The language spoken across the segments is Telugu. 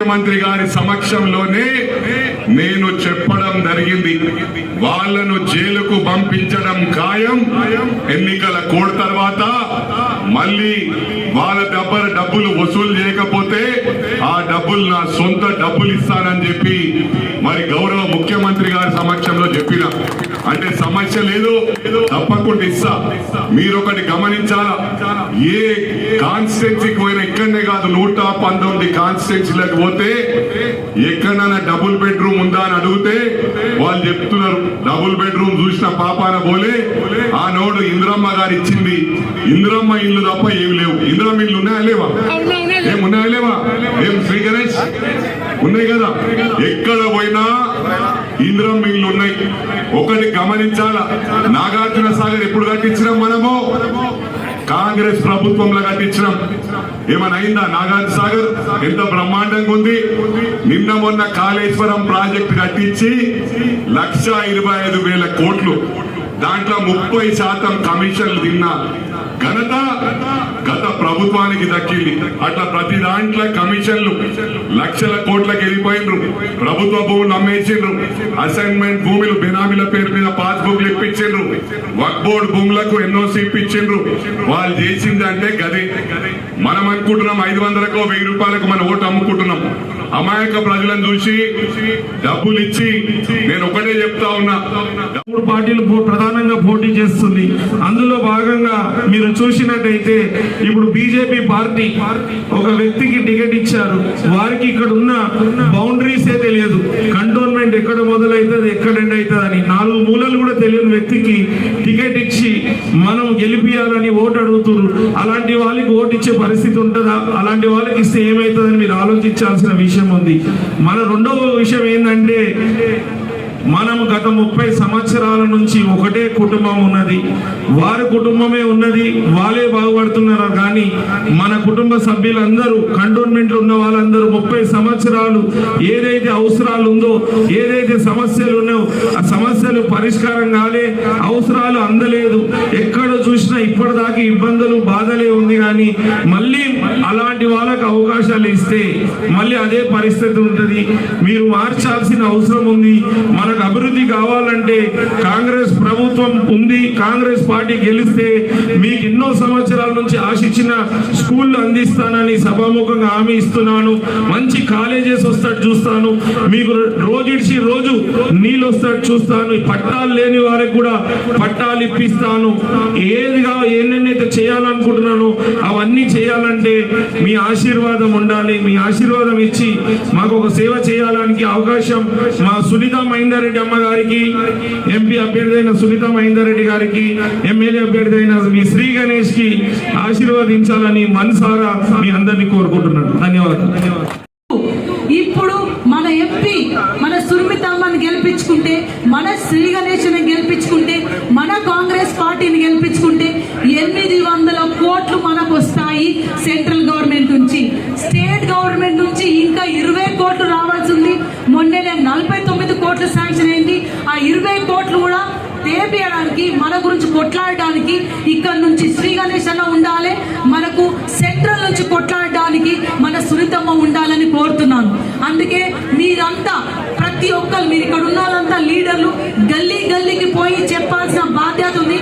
ముఖ్యమంత్రి గారి సమక్షంలోనే నేను చెప్పడం జరిగింది. వాళ్ళను జైలుకు పంపించడం ఖాయం. ఎన్నికల కోడ్ తర్వాత మళ్ళీ వాళ్ళ దగ్గర డబ్బులు వసూలు చేయకపోతే ఆ డబ్బులు నా సొంత డబ్బులు ఇస్తానని చెప్పి మరి గౌరవ ముఖ్యమంత్రి గారి సమక్షంలో చెప్పిన. అంటే సమస్య లేదు తప్పకుండా ఇస్తా. మీరు ఒకటి గమనించాలా? ఏ కాన్స్టిట్యున్సీకి పోయినా ఇక్కడనే కాదు నూట పంతొమ్మిది కాన్స్టిట్యున్సీలకు పోతే ఎక్కడైనా డబుల్ బెడ్రూమ్ ఉందా అని అడిగితే వాళ్ళు చెప్తున్నారు డబుల్ బెడ్రూమ్ చూసిన పాపాన పోలే ఆ నోడు ఇంద్రమ్మ గారు ఇచ్చింది. ఇంద్రమ్మ ఇల్లు తప్ప ఏమి లేవు. ఇంద్రమ్మ ఇల్లు ఉన్నాయా లేవా? ఏం ఉన్నాయా లేవా? ఏం శ్రీ గణేష్? ఉన్నాయి కదా. ఎక్కడ పోయినా ఇంద్రం మిల్లు ఉన్నాయి. ఒకటి గమనించాలా? నాగార్జున సాగర్ ఎప్పుడు కట్టించినాం మనము? కాంగ్రెస్ ప్రభుత్వంలో కట్టించినాం. ఏమనైందా? అయిందా సాగర్? ఎంత బ్రహ్మాండంగా ఉంది. నిన్న మొన్న కాళేశ్వరం ప్రాజెక్ట్ కట్టించి లక్ష ఇరవై ఐదు వేల కోట్లు. దాంట్లో ముప్పై శాతం కమిషన్లు తిన్న. ఘనత? గత ప్రభుత్వానికి దక్కింది. అట్లా ప్రతి దాంట్లో కమిషన్లు లక్షల కోట్లకు వెళ్ళిపోయినరు. ప్రభుత్వ భూములు అమ్మేసిండ్రు అసైన్మెంట్ భూములు బినామీల పేరు మీద పాస్ బుక్లు ఇప్పించిండ్రు. వక్ బోర్డు భూములకు ఎన్ఓసి ఇప్పించిండ్రు. వాళ్ళు చేసింది అంటే గదే. మనం అనుకుంటున్నాం ఐదు వందలకు వెయ్యి రూపాయలకు మన ఓటు అమ్ముకుంటున్నాం. అమాయక ప్రజలను చూసి డబ్బులు ఇచ్చి నేను ఒకటే చెప్తా ఉన్నా. మూడు పార్టీలు పో- ప్రధానంగా పోటీ చేస్తుంది. అందులో భాగంగా మీరు చూసినట్టయితే ఇప్పుడు బీజేపీ పార్టీ ఒక వ్యక్తికి టికెట్ ఇచ్చారు. వారికి ఇక్కడ ఉన్న బౌండరీసే తెలియదు. కంటోన్మెంట్ ఎక్కడ మొదలవుతుంది ఎక్కడ ఎండ్ అవుతుంది అని నాలుగు మూలలు కూడా తెలియని వ్యక్తికి టికెట్ మనం గెలిపియాలని ఓటు అడుగుతున్నారు అలాంటి వాళ్ళకి ఓటు ఇచ్చే పరిస్థితి ఉంటుందా? అలాంటి వాళ్ళకి ఇస్తే ఏమవుతుందని మీరు ఆలోచించాల్సిన విషయం ఉంది. మన రెండవ విషయం ఏంటంటే మనం గత ముప్పై సంవత్సరాల నుంచి ఒకటే కుటుంబం ఉన్నది. వారి కుటుంబమే ఉన్నది. వాళ్ళే బాగుపడుతున్నారు? కానీ మన కుటుంబ సభ్యులందరూ కంటోన్మెంట్ ఉన్న వాళ్ళందరూ ముప్పై సంవత్సరాలు ఏదైతే అవసరాలు ఉందో ఏదైతే సమస్యలు ఉన్నాయో ఆ సమస్యలు పరిష్కారం కాలే అవసరాలు అందలేదు. ఎక్కడ చూసినా ఇప్పటిదాకా ఇబ్బందులు బాధలే ఉంది. కానీ మళ్ళీ అలాంటి వాళ్ళకి అవకాశాలు ఇస్తే మళ్ళీ అదే పరిస్థితి ఉంటుంది. మీరు మార్చాల్సిన అవసరం ఉంది. మనకు అభివృద్ధి కావాలంటే కాంగ్రెస్ ప్రభుత్వం ఉంది. కాంగ్రెస్ పార్టీ గెలిస్తే మీకు ఎన్నో సంవత్సరాల నుంచి ఆశించిన స్కూళ్ళు అందిస్తానని సభాముఖంగా హామీ ఇస్తున్నాను. మంచి కాలేజెస్ వస్తాడు చూస్తాను. మీకు రోజు రోజు నీళ్ళు వస్తాడు చూస్తాను. పట్టాలు లేని వారికి కూడా పట్టాలు ఇప్పిస్తాను. ఏదిగా ఏనైతే చేయాలనుకుంటున్నానో అవన్నీ చేయాలంటే మీ ఆశీర్వాదం ఉండాలి. మీ ఆశీర్వాదం ఇచ్చి మాకు ఒక సేవ చేయడానికి అవకాశం మా సునీత మహేందర్ రెడ్డి అమ్మ గారికి ఎంపీ అభ్యర్థి అయిన సునీత మహేందర్ రెడ్డి గారికి ఎమ్మెల్యే అభ్యర్థి అయిన మీ శ్రీ గణేష్కి ఆశీర్వదించాలని మనసారా మీ అందరినీ కోరుకుంటున్నాను. ధన్యవాదాలు. ఇప్పుడు మన ఎంపీ మన సుర్మితమ్మని గెలిపించుకుంటే మన శ్రీ గణేష్ని గెలిపించుకుంటే మన కాంగ్రెస్ పార్టీని గెలిపించుకుంటే వందల కోట్లు మనకు వస్తాయి సెంట్రల్ గవర్నమెంట్ నుంచి. స్టేట్ గవర్నమెంట్ నుంచి ఇంకా ఇరవై కోట్లు రావాల్సి ఉంది మొన్ననే నలభై తొమ్మిది కోట్లు శాంక్షన్ అయింది. ఆ ఇరవై కోట్లు కూడా తేపియడానికి మన గురించి కొట్లాడడానికి ఇక్కడ నుంచి శ్రీ గణేష్ అన్న ఉండాలి. మనకు సెంట్రల్ నుంచి కొట్లాడడానికి మన సునీతమ్మ ఉండాలని కోరుతున్నాను. అందుకే మీరంతా ప్రతి ఒక్కరు మీరు ఇక్కడ ఉన్న వాళ్ళంతా లీడర్లు గల్లీ గల్లీకి పోయి చెప్పాల్సిన బాధ్యత ఉంది.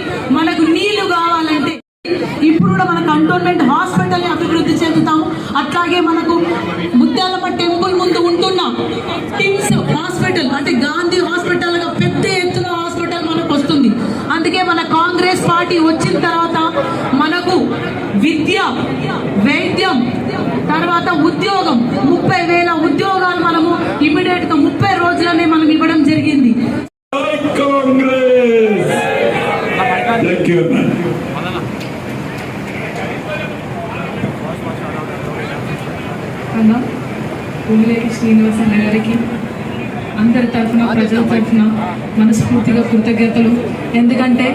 ఇప్పుడు కూడా మన కంటోన్మెంట్ హాస్పిటల్ అభివృద్ధి చెందుతాము అట్లాగే మనకు ముత్యాలమ్మ టెంపుల్ ముందు ఉంటున్న టిమ్స్ హాస్పిటల్ అంటే గాంధీ హాస్పిటల్గా పెద్ద ఎత్తున హాస్పిటల్ మనకు వస్తుంది. అందుకే మన కాంగ్రెస్ పార్టీ వచ్చిన తర్వాత మనకు విద్య వైద్యం తర్వాత ఉద్యోగం ముప్పై వేల ఉద్యోగాలు మనము ఇమీడియట్గా ముప్పై రోజులనే మనం ఇవ్వడం జరిగింది. కాంగ్రెస్! పూలిరెడ్డి శ్రీనివాస్ అన్న గారికి అందరి తరఫున ప్రజల తరఫున మనస్ఫూర్తిగా కృతజ్ఞతలు. ఎందుకంటే